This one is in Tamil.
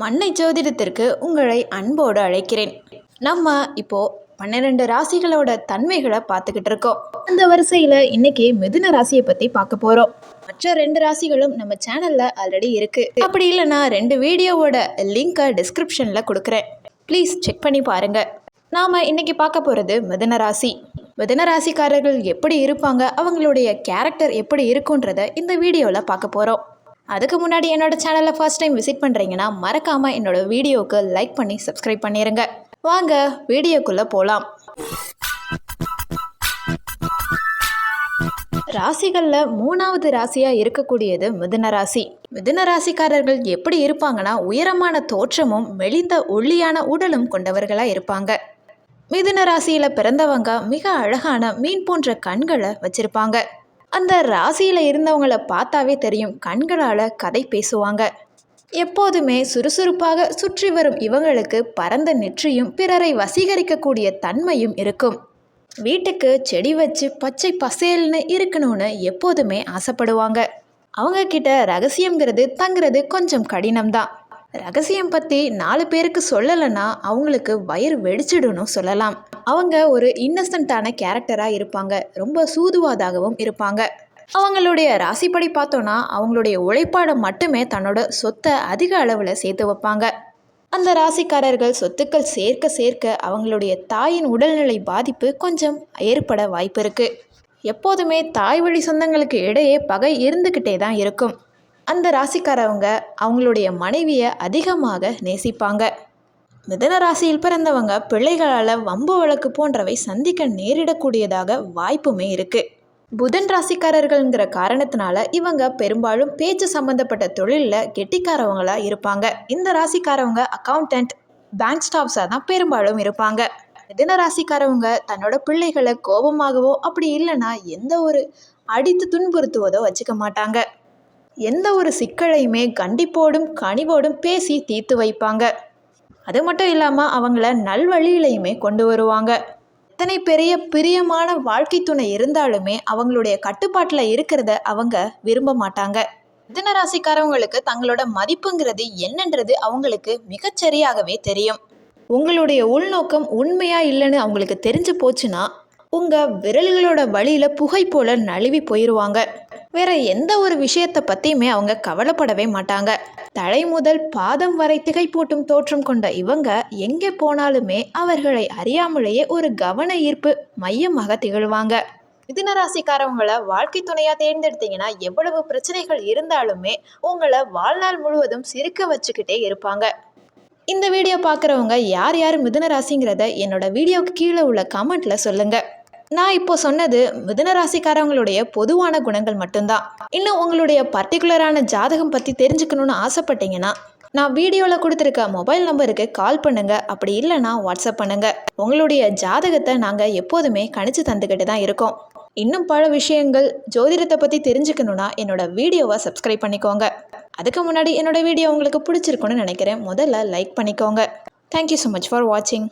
மண்ணை ஜோதிடத்திற்கு உங்களை அன்போடு அழைக்கிறேன். நம்ம இப்போ பன்னிரெண்டு ராசிகளோட தன்மைகளை பார்த்துக்கிட்டு இருக்கோம். அந்த வரிசையில் இன்னைக்கு மிதுன ராசியை பற்றி பார்க்க போகிறோம் மற்ற ரெண்டு ராசிகளும் நம்ம சேனலில் ஆல்ரெடி இருக்குது அப்படி இல்லைன்னா ரெண்டு வீடியோவோட லிங்கை டிஸ்கிரிப்ஷனில் கொடுக்குறேன். ப்ளீஸ் செக் பண்ணி பாருங்கள் நாம் இன்னைக்கு பார்க்க போகிறது மிதுன ராசி. மிதுன ராசிக்காரர்கள் எப்படி இருப்பாங்க? அவங்களுடைய கேரக்டர் எப்படி இருக்குன்றத இந்த வீடியோவில் பார்க்க போகிறோம் அதுக்கு முன்னாடி என்னோட சேனலை ஃபர்ஸ்ட் டைம் விசிட் பண்ணுறீங்கன்னா மறக்காமல் என்னோட வீடியோவுக்கு லைக் பண்ணி சப்ஸ்கிரைப் பண்ணிடுங்க வாங்க வீடியோக்குள்ளே போகலாம் ராசிகளில் மூணாவது ராசியாக இருக்கக்கூடியது மிதுன ராசி. மிதுன ராசிக்காரர்கள் எப்படி இருப்பாங்கன்னா உயரமான தோற்றமும் மெலிந்த ஒல்லியான உடலும் கொண்டவர்களாக இருப்பாங்க. மிதுன ராசியில் பிறந்தவங்க மிக அழகான மீன் போன்ற கண்களை வச்சிருப்பாங்க. அந்த ராசியில் இருந்தவங்கள பார்த்தாவே தெரியும் கண்களால் கதை பேசுவாங்க. எப்போதுமே சுறுசுறுப்பாக சுற்றி வரும் இவங்களுக்கு பரந்த நெற்றியும் பிறரை வசீகரிக்கக்கூடிய தன்மையும் இருக்கும். வீட்டுக்கு செடி வச்சு பச்சை பசேல்னு இருக்கணும்னு எப்போதுமே ஆசைப்படுவாங்க. அவங்க கிட்ட ரகசியங்கிறது தங்குறது கொஞ்சம் கடினம்தான். ரகசியம் பற்றி நாலு பேருக்கு சொல்லலைன்னா அவங்களுக்கு வயிறு வெடிச்சிடும்னு சொல்லலாம். அவங்க ஒரு இன்னசென்ட்டான கேரக்டராக இருப்பாங்க. ரொம்ப சூதுவாதாகவும் இருப்பாங்க. அவங்களுடைய ராசிப்படி பார்த்தோன்னா அவங்களுடைய உழைப்பாடை மட்டுமே தன்னோட சொத்தை அதிக அளவில் சேர்த்து வைப்பாங்க. அந்த ராசிக்காரர்கள் சொத்துக்கள் சேர்க்க சேர்க்க அவங்களுடைய தாயின் உடல்நிலை பாதிப்பு கொஞ்சம் ஏற்பட வாய்ப்பு இருக்குது எப்போதுமே தாய் வழி சொந்தங்களுக்கு இடையே பகை இருந்துக்கிட்டே தான் இருக்கும். அந்த ராசிக்காரவங்க அவங்களுடைய மனைவியை அதிகமாக நேசிப்பாங்க. மிதன ராசியில் பிறந்தவங்க பிள்ளைகளால் வம்பு வழக்கு போன்றவை சந்திக்க நேரிடக்கூடியதாக வாய்ப்புமே இருக்குது புதன் ராசிக்காரர்கள்ங்கிற காரணத்தினால இவங்க பெரும்பாலும் பேச்சு சம்மந்தப்பட்ட தொழிலில் கெட்டிக்காரவங்களாக இருப்பாங்க. இந்த ராசிக்காரவங்க அக்கௌண்டன்ட் பேங்க் ஸ்டாஃப்ஸாக தான் பெரும்பாலும் இருப்பாங்க. மிதன ராசிக்காரவங்க தன்னோட பிள்ளைகளை கோபமாகவோ அப்படி இல்லைன்னா எந்த ஒரு அடித்து துன்புறுத்துவதோ வச்சுக்க மாட்டாங்க. எந்த ஒரு சிக்கலையுமே கண்டிப்போடும் கனிவோடும் பேசி தீர்த்து வைப்பாங்க. அது மட்டும் இல்லாமல் அவங்கள நல்வழியிலையுமே கொண்டு வருவாங்க. எத்தனை பெரிய பிரியமான வாழ்க்கை துணை இருந்தாலுமே அவங்களுடைய கட்டுப்பாட்டில் இருக்கிறத அவங்க விரும்ப மாட்டாங்க. மிதன ராசிக்காரவங்களுக்கு தங்களோட மதிப்புங்கிறது என்னன்றது அவங்களுக்கு மிகச்சரியாகவே தெரியும். உங்களுடைய உள்நோக்கம் உண்மையா இல்லைன்னு அவங்களுக்கு தெரிஞ்சு போச்சுன்னா உங்கள் விரல்களோட வழியில் புகை போல நழுவி போயிடுவாங்க வேற எந்த ஒரு விஷயத்தை பற்றியுமே அவங்க கவலைப்படவே மாட்டாங்க. தலை முதல் பாதம் வரை திகைப்பூட்டும் தோற்றம் கொண்ட இவங்க எங்கே போனாலுமே அவர்களை அறியாமலேயே ஒரு கவன ஈர்ப்பு மையமாக திகழ்வாங்க. மிதுன ராசிக்காரவங்களை வாழ்க்கை துணையாக தேர்ந்தெடுத்தீங்கன்னா எவ்வளவு பிரச்சனைகள் இருந்தாலுமே உங்களை வாழ்நாள் முழுவதும் சிரிக்க வச்சுக்கிட்டே இருப்பாங்க. இந்த வீடியோ பார்க்குறவங்க யார் யார் மிதுன ராசிங்கிறத என்னோட வீடியோவுக்கு கீழே உள்ள கமெண்ட்டில் சொல்லுங்கள் நான் இப்போ சொன்னது மிதன ராசிக்காரவங்களுடைய பொதுவான குணங்கள் மட்டும்தான். இன்னும் உங்களுடைய பர்டிகுலரான ஜாதகம் பற்றி தெரிஞ்சுக்கணும்னு ஆசைப்பட்டீங்கன்னா நான் வீடியோவில் கொடுத்துருக்க மொபைல் நம்பருக்கு கால் பண்ணுங்கள் அப்படி இல்லைன்னா வாட்ஸ்அப் பண்ணுங்கள் உங்களுடைய ஜாதகத்தை நாங்கள் எப்போதுமே கணிச்சு தந்துக்கிட்டு தான் இருக்கோம். இன்னும் பல விஷயங்கள் ஜோதிடத்தை பற்றி தெரிஞ்சுக்கணுன்னா என்னோட வீடியோவை சப்ஸ்கிரைப் பண்ணிக்கோங்க. அதுக்கு முன்னாடி என்னோட வீடியோ உங்களுக்கு பிடிச்சிருக்குன்னு நினைக்கிறேன். முதல்ல லைக் பண்ணிக்கோங்க. தேங்க்யூ ஸோ மச் ஃபார் வாட்சிங்